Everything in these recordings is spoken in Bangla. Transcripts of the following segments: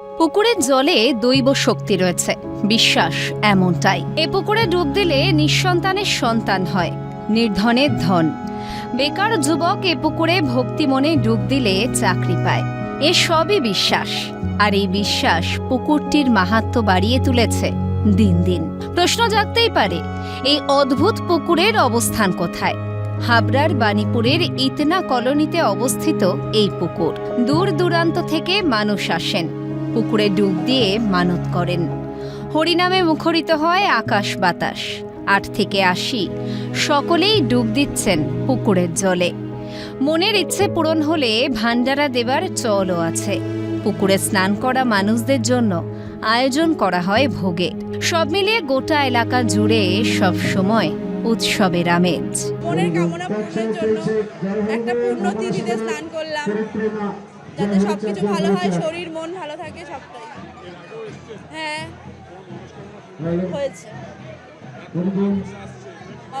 পুকুরের জলে দৈব শক্তি রয়েছে। বিশ্বাস এমনটাই। এ পুকুরে ডুব দিলে নিঃসন্তানের সন্তান হয়, নির্ধনের ধন। বেকার যুবক এ পুকুরে ভক্তি মনে ডুব দিলে চাকরি পায়। এ সবই বিশ্বাস, আর এই বিশ্বাস পুকুরটির মাহাত্ম্য বাড়িয়ে তুলেছে দিন দিন। প্রশ্ন জাগতেই পারে, এই অদ্ভুত পুকুরের অবস্থান কোথায়? হাবড়ার বাণীপুরের ইতনা কলোনিতে অবস্থিত এই পুকুর। দূর দূরান্ত থেকে মানুষ আসেন পুকুরে ডুব দিয়ে মানত করেন। হরিনামে মুখরিত হয় আকাশ বাতাস। আট থেকে আশি, সকলেই ডুব দিচ্ছেন পুকুরের জলে। মনের ইচ্ছে পূরণ হলে ভান্ডারা দেবার চলও আছে। পুকুরে স্নান করা মানুষদের জন্য আয়োজন করা হয় ভোগে। সব মিলিয়ে গোটা এলাকা জুড়ে সব সময় উৎসবের আমেজ। মনের কামনা পূরণের জন্য একটা পূর্ণ তিথিতে স্নান করলাম। যাতে সবকিছু ভালো হয় শরীর মন ভালো থাকে সবটাই। হ্যাঁ। হয়েছে।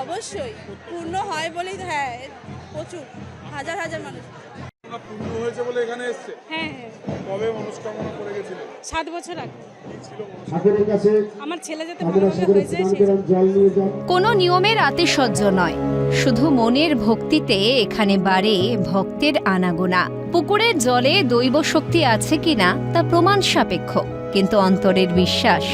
অবশ্যই। পূর্ণ হয় বলেই হ্যাঁ প্রচুর। হাজার হাজার মানুষ। পূর্ণ হয়েছে বলে এখানে এসছে? হ্যাঁ হ্যাঁ। কবে মনস্কামনা করে গেছিলেন? সাত বছর আগে। কাছে আমার ছেলে যাতে ভালোভাবে হয়ে স্নান সেই করান জল নিয়ে। শুধু মনের ভক্তিতে এখানে বাড়ে ভক্তের আনাগোনা। পুকুরের জলে দৈব শক্তি আছে কিনা তা প্রমাণ সাপেক্ষ, কিন্তু অন্তরের বিশ্বাস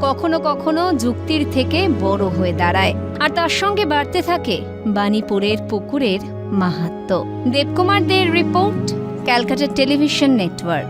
কখনো কখনো যুক্তির থেকে বড় হয়ে দাঁড়ায়। আর তার সঙ্গে বাড়তে থাকে বাণীপুরের পুকুরের মাহাত্ম্য দেবকুমার দের রিপোর্ট, ক্যালকাটা টেলিভিশন নেটওয়ার্ক।